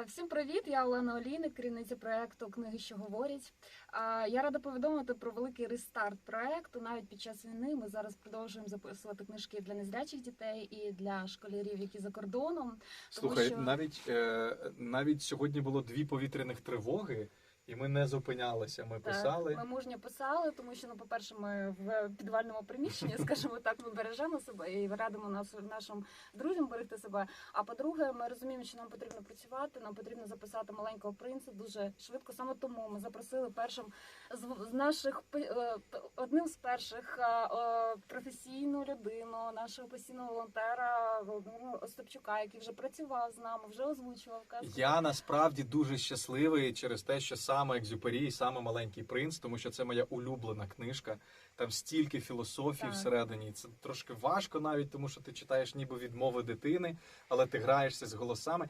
Всім привіт! Я Олена Олійник, керівниця проекту Книги, що говорять. Я рада повідомити про великий рестарт проекту. Навіть під час війни ми зараз продовжуємо записувати книжки для незрячих дітей і для школярів, які за кордоном. Слухай, що- навіть е, навіть сьогодні було дві повітряних тривоги, і ми не зупинялися. Ми писали. Ми мужньо писали, тому що ну, по-перше, ми в підвальному приміщенні, скажімо так, ми бережемо себе і радимо нас нашим друзям берегти себе. А по-друге, ми розуміємо, що нам потрібно працювати, нам потрібно записати маленького принца дуже швидко. Саме тому ми запросили першим з, з наших е, одним з перших е, е, професійну людину, нашого постійного волонтера Володимира Остапчука, який вже працював з нами, вже озвучував казку. Я насправді дуже щасливий через те, що саме Екзюпері, саме маленький принц, тому що це моя улюблена книжка. Там стільки філософії Так. всередині. Це трошки важко навіть, тому що ти читаєш ніби відмови дитини, але ти граєшся з голосами.